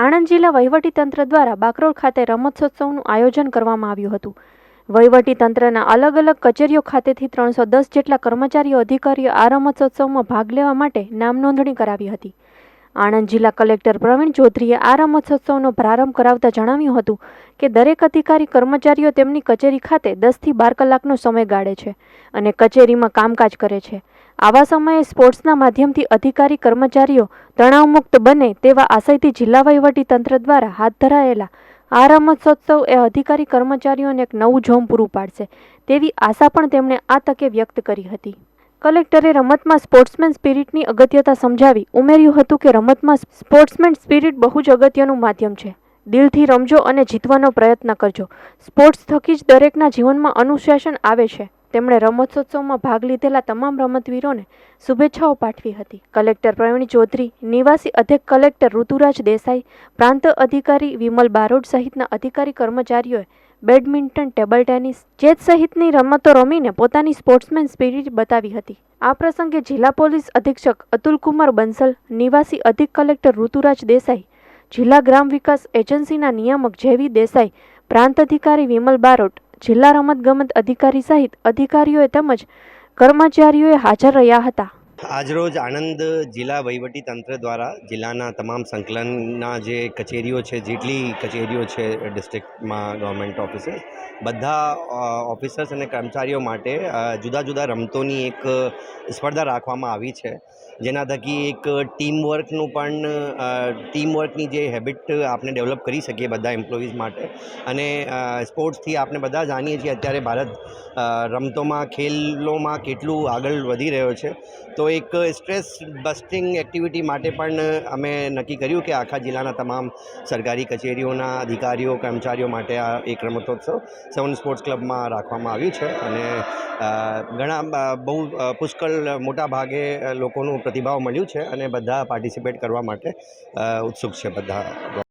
આણંદ જિલ્લા વહીવટીતંત્ર દ્વારા બાકરોલ ખાતે રમતોત્સવનું આયોજન કરવામાં આવ્યું હતું. વહીવટીતંત્રના અલગ અલગ કચેરીઓ ખાતેથી ત્રણસો દસ જેટલા કર્મચારીઓ અધિકારીઓ આ રમતોત્સવમાં ભાગ લેવા માટે નામ નોંધણી કરાવી હતી. આણંદ જિલ્લા કલેક્ટર પ્રવીણ ચૌધરીએ આ રમતોત્સવનો પ્રારંભ કરાવતા જણાવ્યું હતું કે દરેક અધિકારી કર્મચારીઓ તેમની કચેરી ખાતે દસથી બાર કલાકનો સમય ગાળે છે અને કચેરીમાં કામકાજ કરે છે. આવા સમયે સ્પોર્ટ્સના માધ્યમથી અધિકારી કર્મચારીઓ તણાવમુક્ત બને તેવા આશયથી જિલ્લા વહીવટી તંત્ર દ્વારા હાથ ધરાયેલા આ રમતોત્સવ એ અધિકારી કર્મચારીઓને એક નવું જોમ પૂરું પાડશે તેવી આશા પણ તેમણે આ તકે વ્યક્ત કરી હતી. કલેક્ટરે રમતમાં સ્પોર્ટ્સમેન સ્પિરિટની અગત્યતા સમજાવી ઉમેર્યું હતું કે રમતમાં સ્પોર્ટ્સમેન સ્પિરિટ બહુ જ અગત્યનું માધ્યમ છે. દિલથી રમજો અને જીતવાનો પ્રયત્ન કરજો. સ્પોર્ટ્સ થકી જ દરેકના જીવનમાં અનુશાસન આવે છે. તેમણે રમતોત્સવમાં ભાગ લીધેલા તમામ રમતવીરોને શુભેચ્છાઓ પાઠવી હતી. કલેક્ટર પ્રવીણ ચૌધરી, નિવાસી અધ્યક્ષ કલેક્ટર ઋતુરાજ દેસાઈ, પ્રાંત અધિકારી વિમલ બારોટ સહિતના અધિકારી કર્મચારીઓએ બેડમિન્ટન, ટેબલ ટેનિસ ચેસ સહિતની રમતો રમીને પોતાની સ્પોર્ટ્સમેન સ્પિરિટ બતાવી હતી. આ પ્રસંગે જિલ્લા પોલીસ અધિક્ષક અતુલકુમાર બંસલ, નિવાસી અધિક કલેક્ટર ઋતુરાજ દેસાઈ, જિલ્લા ગ્રામ વિકાસ એજન્સીના નિયામક જેવી દેસાઈ, પ્રાંત અધિકારી વિમલ બારોટ જિલ્લા રમતગમત અધિકારી સહિત અધિકારીઓએ તેમજ કર્મચારીઓએ હાજર રહ્યા હતા. આજરોજ આણંદ જિલ્લા વહીવટી તંત્ર દ્વારા જિલ્લાના તમામ સંકલનના જે કચેરીઓ છે, જેટલી કચેરીઓ છે ડિસ્ટ્રિક્ટમાં ગવર્મેન્ટ ઓફિસે, બધા ઓફિસર્સ અને કર્મચારીઓ માટે જુદા જુદા રમતોની એક સ્પર્ધા રાખવામાં આવી છે. જેના થકી એક ટીમવર્કનું પણ ટીમવર્કની જે હેબિટ આપણે ડેવલપ કરી શકીએ બધા એમ્પ્લોઈઝ માટે. અને સ્પોર્ટ્સથી આપણે બધા જાણીએ છીએ અત્યારે ભારત રમતોમાં, ખેલોમાં કેટલું આગળ વધી રહ્યો છે. તો એક સ્ટ્રેસ બસ્ટિંગ એક્ટિવિટી માટે પણ અમે નક્કી કર્યું કે આખા જિલ્લાના તમામ સરકારી કચેરીઓના અધિકારીઓ, કર્મચારીઓ માટે આ એક રમતોત્સવ સેવન સ્પોર્ટ્સ ક્લબમાં રાખવામાં આવ્યું છે અને ઘણા બહુ પુષ્કળ મોટા ભાગે લોકોનું પ્રતિભાવ મળ્યું છે અને બધા પાર્ટિસિપેટ કરવા માટે ઉત્સુક છે બધા.